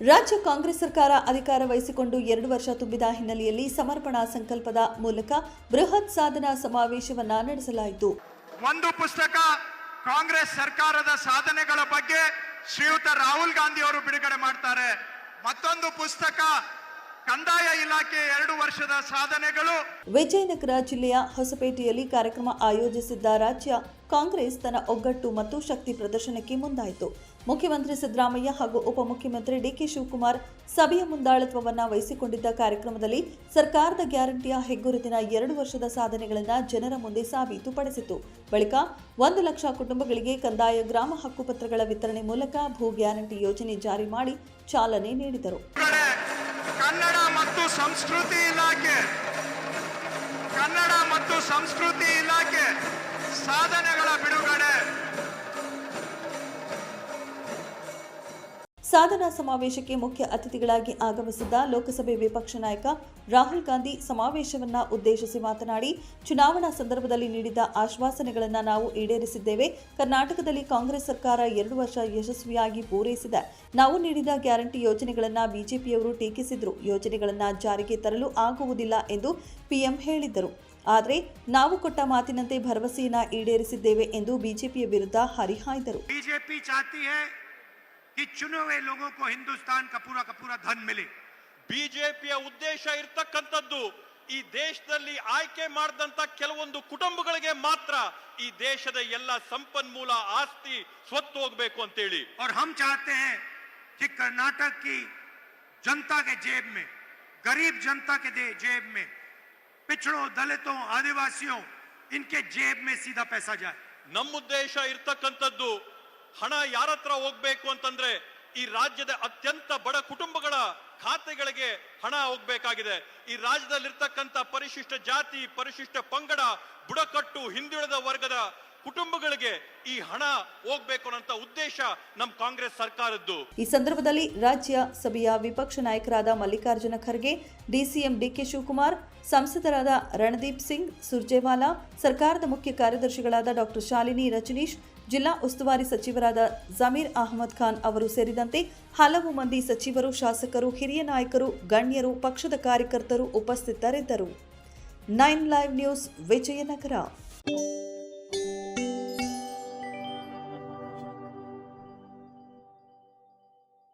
ರಾಜ್ಯ ಕಾಂಗ್ರೆಸ್ ಸರ್ಕಾರ ಅಧಿಕಾರ ವಹಿಸಿಕೊಂಡು ಎರಡು ವರ್ಷ ತುಂಬಿದ ಹಿನ್ನೆಲೆಯಲ್ಲಿ ಸಮರ್ಪಣಾ ಸಂಕಲ್ಪದ ಮೂಲಕ ಬೃಹತ್ ಸಾಧನಾ ಸಮಾವೇಶವನ್ನ ನಡೆಸಲಾಯಿತು. ಒಂದು ಪುಸ್ತಕ ಕಾಂಗ್ರೆಸ್ ಸರ್ಕಾರದ ಸಾಧನೆಗಳ ಬಗ್ಗೆ ಶ್ರೀಯುತ ರಾಹುಲ್ ಗಾಂಧಿ ಅವರು ಬಿಡುಗಡೆ ಮಾಡ್ತಾರೆ. ಮತ್ತೊಂದು ಪುಸ್ತಕ ಕಂದಾಯ ಇಲಾಖೆ ಎರಡು ವರ್ಷದ ಸಾಧನೆಗಳು. ವಿಜಯನಗರ ಜಿಲ್ಲೆಯ ಹೊಸಪೇಟೆಯಲ್ಲಿ ಕಾರ್ಯಕ್ರಮ ಆಯೋಜಿಸಿದ್ದ ರಾಜ್ಯ ಕಾಂಗ್ರೆಸ್ ತನ್ನ ಒಗ್ಗಟ್ಟು ಮತ್ತು ಶಕ್ತಿ ಪ್ರದರ್ಶನಕ್ಕೆ ಮುಂದಾಯಿತು. ಮುಖ್ಯಮಂತ್ರಿ ಸಿದ್ದರಾಮಯ್ಯ ಹಾಗೂ ಉಪಮುಖ್ಯಮಂತ್ರಿ ಡಿಕೆ ಶಿವಕುಮಾರ್ ಸಭೆಯ ಮುಂದಾಳತ್ವವನ್ನ ವಹಿಸಿಕೊಂಡಿದ್ದ ಕಾರ್ಯಕ್ರಮದಲ್ಲಿ ಸರ್ಕಾರದ ಗ್ಯಾರಂಟಿಯ ಹೆಗ್ಗುರುತಿನ ಎರಡು ವರ್ಷದ ಸಾಧನೆಗಳನ್ನು ಜನರ ಮುಂದೆ ಸಾಬೀತುಪಡಿಸಿತು ಬಳಿಕ ಒಂದು ಲಕ್ಷ ಕುಟುಂಬಗಳಿಗೆ ಕಂದಾಯ ಗ್ರಾಮ ಹಕ್ಕುಪತ್ರಗಳ ವಿತರಣೆ ಮೂಲಕ ಭೂ ಗ್ಯಾರಂಟಿ ಯೋಜನೆ ಜಾರಿ ಮಾಡಿ ಚಾಲನೆ ನೀಡಿದರು. ಕನ್ನಡ ಮತ್ತು ಸಂಸ್ಕೃತಿ ಇಲಾಖೆ. ಕನ್ನಡ ಮತ್ತು ಸಂಸ್ಕೃತಿ ಇಲಾಖೆ ಸಾಧನೆಗಳ ಸಾಧನಾ ಸಮಾವೇಶಕ್ಕೆ ಮುಖ್ಯ ಅತಿಥಿಗಳಾಗಿ ಆಗಮಿಸಿದ್ದ ಲೋಕಸಭೆ ವಿಪಕ್ಷ ನಾಯಕ ರಾಹುಲ್ ಗಾಂಧಿ ಸಮಾವೇಶವನ್ನ ಉದ್ದೇಶಿಸಿ ಮಾತನಾಡಿ, ಚುನಾವಣಾ ಸಂದರ್ಭದಲ್ಲಿ ನೀಡಿದ ಆಶ್ವಾಸನೆಗಳನ್ನು ನಾವು ಈಡೇರಿಸಿದ್ದೇವೆ. ಕರ್ನಾಟಕದಲ್ಲಿ ಕಾಂಗ್ರೆಸ್ ಸರ್ಕಾರ ಎರಡು ವರ್ಷ ಯಶಸ್ವಿಯಾಗಿ ಪೂರೈಸಿದೆ. ನಾವು ನೀಡಿದ ಗ್ಯಾರಂಟಿ ಯೋಜನೆಗಳನ್ನು ಬಿಜೆಪಿಯವರು ಟೀಕಿಸಿದ್ರು. ಯೋಜನೆಗಳನ್ನು ಜಾರಿಗೆ ತರಲು ಆಗುವುದಿಲ್ಲ ಎಂದು ಪಿಎಂ ಹೇಳಿದ್ದರು. ಆದರೆ, ನಾವು ಕೊಟ್ಟ ಮಾತಿನಂತೆ ಭರವಸೆಯನ್ನ ಈಡೇರಿಸಿದ್ದೇವೆ ಎಂದು ಬಿಜೆಪಿಯ ವಿರುದ್ಧ ಹರಿಹಾಯ್ದರು. कि चुने हुए लोगों को हिंदुस्तान का पूरा का पूरा धन मिले ಬಿಜೆಪಿಯ ಉದ್ದೇಶ ಇರ್ತಕ್ಕಂಥದ್ದು ಈ ದೇಶದಲ್ಲಿ ಆಯ್ಕೆ ಮಾಡಿದಂತ ಕೆಲವೊಂದು ಕುಟುಂಬಗಳಿಗೆ ಮಾತ್ರ ಈ ದೇಶದ ಎಲ್ಲ ಸಂಪನ್ಮೂಲ ಆಸ್ತಿ ಸ್ವತ್ತು ಹೋಗ್ಬೇಕು ಅಂತೇಳಿ और हम चाहते हैं कि कर्नाटक की जनता के जेब में गरीब जनता के दे- जेब में पिछड़ों दलितों आदिवासियों इनके जेब में सीधा पैसा जाए ನಮ್ಮ ಉದ್ದೇಶ ಇರ್ತಕ್ಕಂಥದ್ದು ಹಣ ಯಾರ ಹತ್ರ ಹೋಗ್ಬೇಕು ಅಂತಂದ್ರೆ ಈ ರಾಜ್ಯದ ಅತ್ಯಂತ ಬಡ ಕುಟುಂಬಗಳ ಖಾತೆಗಳಿಗೆ ಹಣ ಹೋಗ್ಬೇಕಾಗಿದೆ. ಈ ರಾಜ್ಯದಲ್ಲಿರ್ತಕ್ಕಂಥ ಪರಿಶಿಷ್ಟ ಜಾತಿ, ಪರಿಶಿಷ್ಟ ಪಂಗಡ, ಬುಡಕಟ್ಟು, ಹಿಂದುಳಿದ ವರ್ಗದ ಕುಟುಂಬಗಳಿಗೆ ಈ ಹಣ ಹೋಗ್ಬೇಕು ಅನ್ನೋ ಉದ್ದೇಶ ನಮ್ಮ ಕಾಂಗ್ರೆಸ್ ಸರ್ಕಾರದ್ದು. ಈ ಸಂದರ್ಭದಲ್ಲಿ ರಾಜ್ಯ ಸಭೆಯ ವಿಪಕ್ಷ ನಾಯಕರಾದ ಮಲ್ಲಿಕಾರ್ಜುನ ಖರ್ಗೆ, ಡಿಸಿಎಂ ಡಿಕೆ ಶಿವಕುಮಾರ್, ಸಂಸದರಾದ ರಣದೀಪ್ ಸಿಂಗ್ ಸುರ್ಜೇವಾಲಾ, ಸರ್ಕಾರದ ಮುಖ್ಯ ಕಾರ್ಯದರ್ಶಿಗಳಾದ ಡಾಕ್ಟರ್ ಶಾಲಿನಿ ರಜನೀಶ್, ಜಿಲ್ಲಾ ಉಸ್ತುವಾರಿ ಸಚಿವರಾದ ಜಮೀರ್ ಅಹಮದ್ ಖಾನ್ ಅವರು ಸೇರಿದಂತೆ ಹಲವು ಮಂದಿ ಸಚಿವರು, ಶಾಸಕರು, ಹಿರಿಯ ನಾಯಕರು, ಗಣ್ಯರು, ಪಕ್ಷದ ಕಾರ್ಯಕರ್ತರು ಉಪಸ್ಥಿತರಿದ್ದರು. Nine live news Vijayanagara.